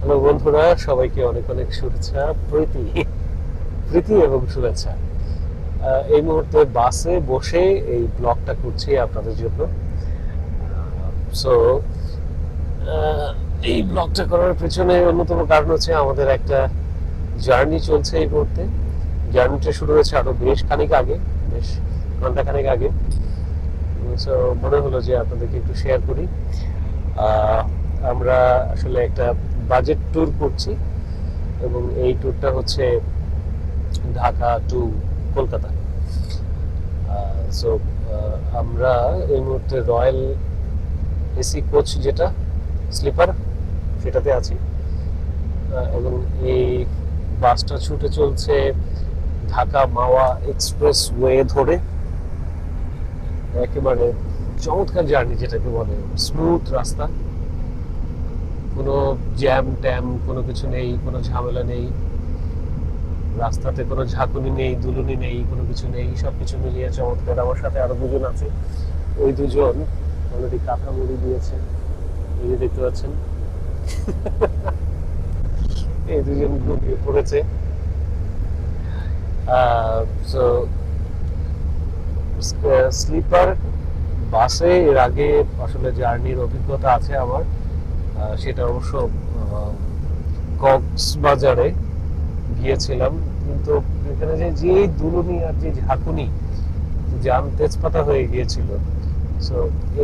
Hello বন্ধুরা, সবাইকে অনেক অনেক শুভেচ্ছা, প্রীতি প্রীতি এবং শুভেচ্ছা। এই মুহূর্তে বাসে বসে এই ব্লগটা করছি আপনাদের জন্য। সো এই ব্লগটা করার পেছনে অন্যতম কারণ হচ্ছে আমাদের একটা জার্নি চলছে এই মুহূর্তে। জার্নিটা শুরু হয়েছে আরও বেশ খানিক আগে, বেশ ঘণ্টা খানিক আগে সো মনে হলো যে আপনাদেরকে একটু শেয়ার করি। আমরা আসলে একটা বাজেট ট্যুর করছি এবং এই ট্যুরটা হচ্ছে ঢাকা টু কলকাতা। সো আমরা এই মুহূর্তে রয়্যাল এসি কোচ যেটা, স্লিপার, সেটাতে আছি। এবং এই বাসটা ছুটে চলছে ঢাকা মাওয়া এক্সপ্রেস ওয়ে ধরে। একেবারে চমৎকার জার্নি যেটাকে বলে স্মুথ রাস্তা। কোনো জ্যাম ট্যাম, কোনো কিছু নেই, কোনো ঝামেলা নেই। রাস্তাতে কোনো ঝাঁকুনি নেই, দুলুনি নেই, কোনো কিছু নেই, সবকিছু মিলিয়ে চমৎকার। আমার সাথে আরও দুজন আছে। ওই দুজন অলরেডি কাঁথা মুড়ি দিয়েছে। এই যে দেখতে পাচ্ছেন। এই দুজন ঘুমিয়ে পড়েছে। স্লিপার বাসে, এর আগে আসলে জার্নির অভিজ্ঞতা আছে আমার। সেটা অবশ্য কক্সবাজারে গিয়েছিলাম। কিন্তু এখানে যে যে দুলুনি আর যে ঝাঁকুনি, জাম তেজপাতা হয়ে গিয়েছিল। সো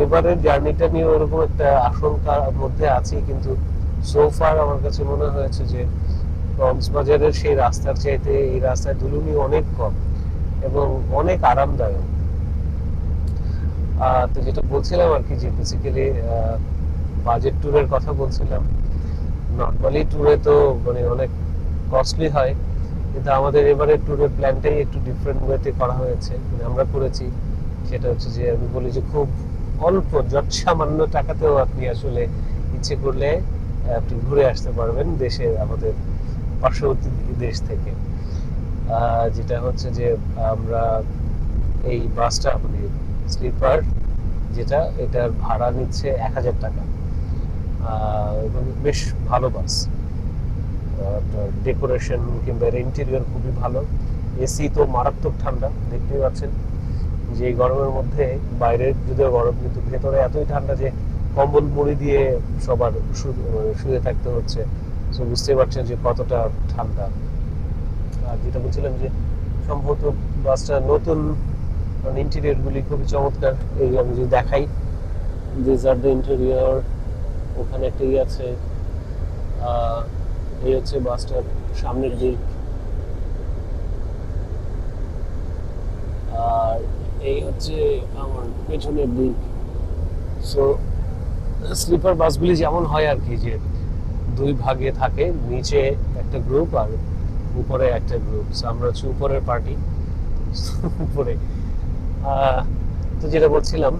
এবারের জার্নিটা নিয়ে ওরকম একটা আশঙ্কার মধ্যে আছি, কিন্তু সোফার আমার কাছে মনে হয়েছে যে, কক্সবাজারের সেই রাস্তার চাইতে এই রাস্তায় দুলুনি অনেক কম এবং অনেক আরামদায়ক। তো যেটা বলছিলাম আর কি যে বেসিক্যালি বাজেট ট্যুরের কথা বলছিলাম। নর্মালি ট্যুরে তো মানে অনেক কস্টলি হয়, কিন্তু আমাদের এবারে ট্যুরের প্ল্যানটাই একটু ডিফারেন্ট ওয়েতে করা হয়েছে। মানে আমরা করেছি, সেটা হচ্ছে যে আমি বলি যে খুব অল্প যৎ সামান্য টাকাতেও আপনি আসলে ইচ্ছে করলে আপনি ঘুরে আসতে পারবেন দেশে আমাদের পার্শ্ববর্তী দেশ থেকে। যেটা হচ্ছে যে আমরা এই বাসটা মানে স্লিপার যেটা, এটার ভাড়া নিচ্ছে এক হাজার টাকা। এবং বেশ ভালো বাস। ডেকোরেশন কিংবা ইন্টেরিয়র খুবই ভালো। এসি তো মারাত্মক ঠান্ডা, দেখতেই পাচ্ছেন। যে গরমের মধ্যে বাইরে যদিও গরম, কিন্তু ভেতরে এতই ঠান্ডা যে কম্বল মুড়ি দিয়ে সবার মানে শুয়ে থাকতে হচ্ছে। তো বুঝতেই পারছেন যে কতটা ঠান্ডা। আর যেটা বলছিলাম যে সম্ভবত বাসটা নতুন মানে ইন্টেরিয়র গুলি খুবই চমৎকার। এই আমি যদি দেখাই দিস আর দ্য ইন্টেরিয়র ওখানে একটা ইয়ে আছে এই হচ্ছে বাসটার সামনের দিক। আর এই হচ্ছে আমার পেছনের দিক। সো স্লিপার বাসগুলি যেমন হয় আর কি, যে দুই ভাগে থাকে, নিচে একটা গ্রুপ আর উপরে একটা গ্রুপ আমরা হচ্ছে উপরের পার্টি উপরে। তো যেটা বলছিলাম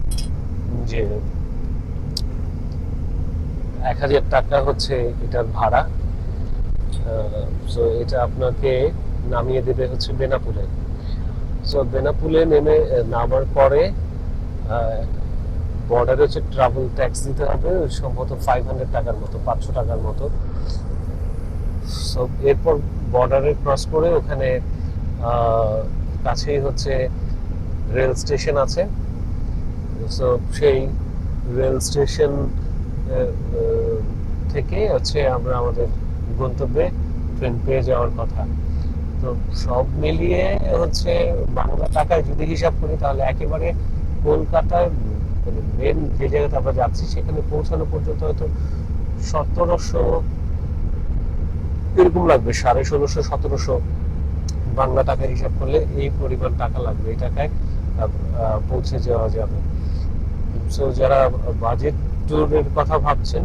যে এক হাজার টাকা হচ্ছে এটার ভাড়া। সো এটা আপনাকে নামিয়ে দেবে হচ্ছে বেনাপুলে। সো বেনাপুলে নেমে নামার পরে বর্ডারে হচ্ছে ট্রাভেল ট্যাক্স দিতে হবে সম্ভবত ফাইভ হান্ড্রেড টাকার মতো, পাঁচশো টাকার মতো। সো এরপর বর্ডারে ক্রস করে ওখানে কাছেই হচ্ছে রেল স্টেশন আছে। সো সেই রেল স্টেশন থেকে হচ্ছে আমরা আমাদের গন্তব্যে ট্রেন পেয়ে যাওয়ার কথা। তো সব মিলিয়ে হচ্ছে বাংলা টাকায় যদি হিসাব করি তাহলে একেবারে কলকাতায় মানে মেন যে জায়গাতে আমরা যাচ্ছি সেখানে পৌঁছানো পর্যন্ত হয়তো সতেরোশো, এরকম লাগবে, সাড়ে ষোলোশো, সতেরোশো বাংলা টাকায় হিসাব করলে এই পরিমাণ টাকা লাগবে, এই টাকায় পৌঁছে যাওয়া যাবে। যারা বাজেট ট্যুরের কথা ভাবছেন,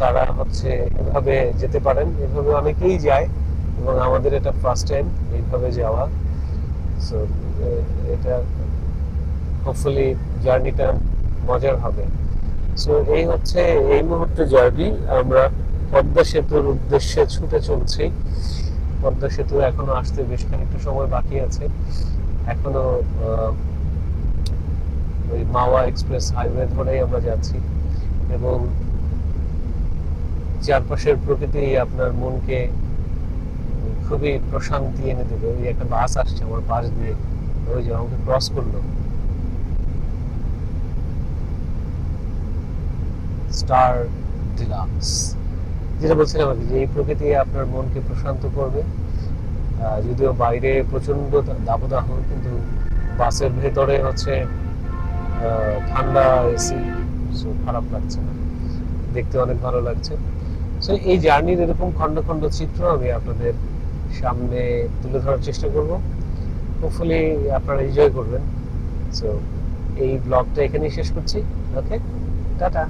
তারা হচ্ছে এভাবে যেতে পারেন। এভাবে অনেকেই যায় এবং আমাদের এটা ফার্স্ট টাইম এইভাবে যাওয়া। সো এটা হোপফুলি জার্নিটা মজার হবে। সো এই হচ্ছে, এই মুহূর্তে জার্নি আমরা পদ্মা সেতুর উদ্দেশ্যে ছুটে চলছি। পদ্মা সেতু এখনও আসতে বেশ খানিকটা সময় বাকি আছে। এখনও ওই মাওয়া এক্সপ্রেস হাইওয়ে ধরেই আমরা যাচ্ছি এবং চারপাশের প্রকৃতি আপনার মনকে খুবই প্রশান্তি এনে দেবে। ওই একটা বাস আসছে আমার পাশ দিয়ে। ওই যে আমাকে ক্রস করল। স্টার ডিলাক্স যেটা বলছিলাম আর যে এই প্রকৃতি আপনার মনকে প্রশান্ত করবে। যদিও বাইরে প্রচণ্ড দাবদাহ কিন্তু বাসের ভেতরে হচ্ছে ঠান্ডা এসি সো খারাপ লাগছে না। দেখতে অনেক ভালো লাগছে। সো এই জার্নির এরকম খণ্ড খণ্ড চিত্র আমি আপনাদের সামনে তুলে ধরার চেষ্টা করব। হোপফুলি আপনারা এনজয় করবেন। সো এই ব্লগটা এখানেই শেষ করছি। ওকে টাটা